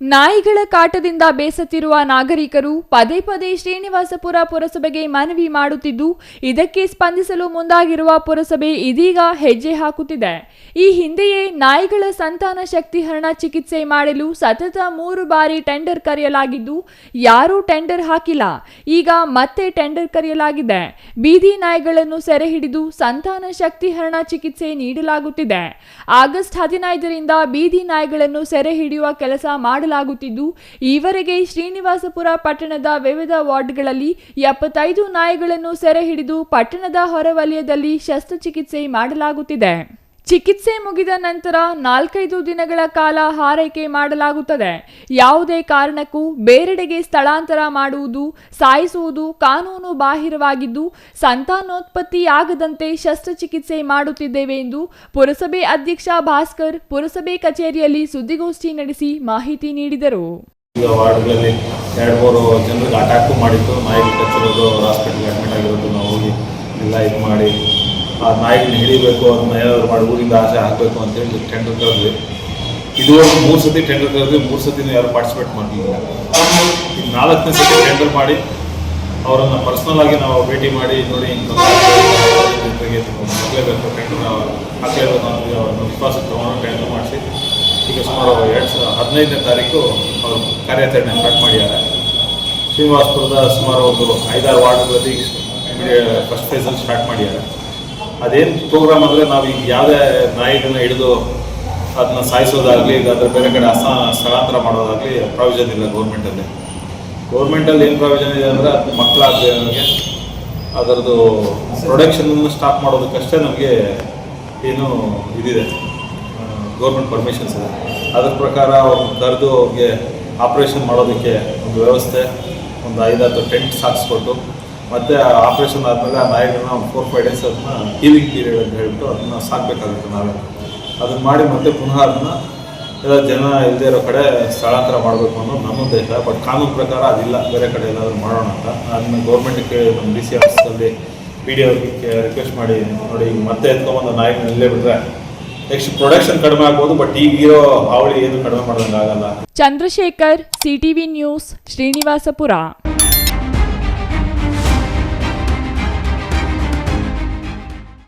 ನಾಯಿಗಳ ಕಾಟದಿಂದ ಬೇಸತ್ತಿರುವ ನಾಗರಿಕರು ಪದೇ ಪದೇ ಶ್ರೀನಿವಾಸಪುರ ಪುರಸಭೆಗೆ ಮನವಿ ಮಾಡುತ್ತಿದ್ದು, ಇದಕ್ಕೆ ಸ್ಪಂದಿಸಲು ಮುಂದಾಗಿರುವ ಪುರಸಭೆ ಇದೀಗ ಹೆಜ್ಜೆ ಹಾಕುತ್ತಿದೆ. ಈ ಹಿಂದೆಯೇ ನಾಯಿಗಳ ಸಂತಾನ ಶಕ್ತಿಹರಣ ಚಿಕಿತ್ಸೆ ಮಾಡಲು ಸತತ ಮೂರು ಬಾರಿ ಟೆಂಡರ್ ಕರೆಯಲಾಗಿದ್ದು, ಯಾರೂ ಟೆಂಡರ್ ಹಾಕಿಲ್ಲ. ಈಗ ಮತ್ತೆ ಟೆಂಡರ್ ಕರೆಯಲಾಗಿದೆ. ಬೀದಿ ನಾಯಿಗಳನ್ನು ಸೆರೆ ಹಿಡಿದು ಸಂತಾನ ಶಕ್ತಿಹರಣ ಚಿಕಿತ್ಸೆ ನೀಡಲಾಗುತ್ತಿದೆ. ಆಗಸ್ಟ್ ಹದಿನೈದರಿಂದ ಬೀದಿ ನಾಯಿಗಳನ್ನು ಸೆರೆ ಹಿಡಿಯುವ ಕೆಲಸ ಮಾಡಲಾಗುತ್ತಿದ್ದು ಈವರೆಗೆ ಶ್ರೀನಿವಾಸಪುರ ಪಟ್ಟಣದ ವಿವಿಧ ವಾರ್ಡ್ಗಳಲ್ಲಿ ಎಪ್ಪತ್ತೈದು ನಾಯಿಗಳನ್ನು ಸೆರೆ ಹಿಡಿದು ಪಟ್ಟಣದ ಹೊರವಲಯದಲ್ಲಿ ಶಸ್ತ್ರಚಿಕಿತ್ಸೆ ಮಾಡಲಾಗುತ್ತಿದೆ. ಚಿಕಿತ್ಸೆ ಮುಗಿದ ನಂತರ ನಾಲ್ಕೈದು ದಿನಗಳ ಕಾಲ ಹಾರೈಕೆ ಮಾಡಲಾಗುತ್ತದೆ. ಯಾವುದೇ ಕಾರಣಕ್ಕೂ ಬೇರೆಡೆಗೆ ಸ್ಥಳಾಂತರ ಮಾಡುವುದು, ಸಾಯಿಸುವುದು ಕಾನೂನು ಬಾಹಿರವಾಗಿದ್ದು, ಸಂತಾನೋತ್ಪತ್ತಿಯಾಗದಂತೆ ಶಸ್ತ್ರಚಿಕಿತ್ಸೆ ಮಾಡುತ್ತಿದ್ದೇವೆ ಎಂದು ಪುರಸಭೆ ಅಧ್ಯಕ್ಷ ಭಾಸ್ಕರ್ ಪುರಸಭೆ ಕಚೇರಿಯಲ್ಲಿ ಸುದ್ದಿಗೋಷ್ಠಿ ನಡೆಸಿ ಮಾಹಿತಿ ನೀಡಿದರು. ಮಾಡಿ ಆ ನಾಯಿಗಳನ್ನ ಹಿಡಿಬೇಕು ಅದನ್ನ ಏನಾದ್ರು ಮಾಡಿ ಊರಿಂದ ಆಸೆ ಹಾಕಬೇಕು ಅಂತೇಳಿ ಟೆಂಡರ್ ಕರೆದ್ವಿ. ಇದುವರೆಗೂ ಮೂರು ಸತಿ ಟೆಂಡರ್ ಕರೆದ್ವಿ, ಮೂರು ಸತಿನೂ ಯಾರು ಪಾರ್ಟಿಸಿಪೇಟ್ ಮಾಡಲಿಲ್ಲ. ನಾಲ್ಕನೇ ಸತಿ ಟೆಂಡರ್ ಮಾಡಿ, ಅವರನ್ನು ಪರ್ಸ್ನಲ್ ಆಗಿ ನಾವು ಭೇಟಿ ಮಾಡಿ, ನೋಡಿ ಹಾಕಲೇಬೇಕು ಟೆಂಡರ್ ಹಾಕಲೇಬೇಕು ಅನ್ನೋದು ಅವರನ್ನು ವಿಶ್ವಾಸಕ್ಕೆ ತಗೊಂಡು ಟೆಂಡರ್ ಮಾಡಿಸಿ, ಈಗ ಸುಮಾರು ಎರಡು ಸಾವಿರ ಹದಿನೈದನೇ ತಾರೀಕು ಅವರು ಕಾರ್ಯಾಚರಣೆ ಸ್ಟಾರ್ಟ್ ಮಾಡಿದ್ದಾರೆ. ಶ್ರೀನಿವಾಸಪುರದ ಸುಮಾರು ಒಂದು ಐದಾರು ವಾರ್ಡ್ಗಳಲ್ಲಿ ಫಸ್ಟ್ ಫೇಸಲ್ಲಿ ಸ್ಟಾರ್ಟ್ ಮಾಡಿದ್ದಾರೆ. ಅದೇನು ಪ್ರೋಗ್ರಾಮ್ ಅಂದರೆ ನಾವು ಈಗ ಯಾವುದೇ ನಾಯಿಗಳನ್ನ ಹಿಡಿದು ಅದನ್ನ ಸಾಯಿಸೋದಾಗಲಿ ಅದ್ರ ಬೇರೆ ಕಡೆ ಅಸ, ಸ್ಥಳಾಂತರ ಮಾಡೋದಾಗಲಿ ಪ್ರಾವಿಷನ್ ಇಲ್ಲ ಗೌರ್ಮೆಂಟಲ್ಲಿ ಗೌರ್ಮೆಂಟಲ್ಲಿ ಏನು ಪ್ರಾವಿಷನ್ ಇದೆ ಅಂದರೆ ಅದು ಮಕ್ಕಳಾಗಲಿ ನಮಗೆ, ಅದರದ್ದು ಪ್ರೊಡಕ್ಷನನ್ನು ಸ್ಟಾಪ್ ಮಾಡೋದಕ್ಕಷ್ಟೇ ನಮಗೆ ಏನು ಇದಿದೆ. ಗೌರ್ಮೆಂಟ್ ಪರ್ಮಿಷನ್ಸ್ ಇದೆ. ಅದ್ರ ಪ್ರಕಾರ ಅವ್ರನ್ನ ಕರೆದು ಅವ್ರಿಗೆ ಆಪ್ರೇಷನ್ ಮಾಡೋದಕ್ಕೆ ಒಂದು ವ್ಯವಸ್ಥೆ, ಒಂದು ಐದಾರು ಟೆಂಟ್ ಹಾಕ್ಸ್ಕೊಟ್ಟು ಮತ್ತು ಆಪ್ರೇಷನ್ ಆದಮೇಲೆ ಆ ನಾಯಿಗಳನ್ನ ಫೋರ್ ಫೈವ್ ಡೇಸ್ ಅದನ್ನ ಹೀಲಿಂಗ್ ಪೀರಿಯಡ್ ಅಂತ ಹೇಳ್ಬಿಟ್ಟು ಅದನ್ನು ಸಾಕ್ಬೇಕಾಗುತ್ತೆ ನಾಳೆ ಅದನ್ನ ಮಾಡಿ ಮತ್ತೆ ಪುನಃ ಅದನ್ನ ಎಲ್ಲ ಜನ ಇಲ್ಲದೇ ಇರೋ ಕಡೆ ಸ್ಥಳಾಂತರ ಮಾಡಬೇಕು ಅನ್ನೋದು ನಮ್ಮ ಉದ್ದೇಶ. ಬಟ್ ಕಾನೂನು ಪ್ರಕಾರ ಅದಿಲ್ಲ. ಬೇರೆ ಕಡೆ ಎಲ್ಲಾದರೂ ಮಾಡೋಣ ಅಂತ. ಅದನ್ನ ಗೌರ್ಮೆಂಟ್ಗೆ ನಮ್ಮ ಡಿ ಸಿ ಆಫೀಸಲ್ಲಿ ಪಿ ಡಿ ಅವ್ರಿಗೆ ರಿಕ್ವೆಸ್ಟ್ ಮಾಡಿ ನೋಡಿ, ಈಗ ಮತ್ತೆ ಎತ್ಕೊಂಬಂದು ನಾಯಿಗಳನ್ನ ಇಲ್ಲೇ ಬಿಟ್ರೆ ನೆಕ್ಸ್ಟ್ ಪ್ರೊಡಕ್ಷನ್ ಕಡಿಮೆ ಆಗ್ಬೋದು ಬಟ್ ಈಗಿರೋ ಹಾವಳಿ ಏನು ಕಡಿಮೆ ಮಾಡೋದಂಗಾಗಲ್ಲ ಚಂದ್ರಶೇಖರ್ ಸಿಟಿವಿ ನ್ಯೂಸ್ ಶ್ರೀನಿವಾಸಪುರ.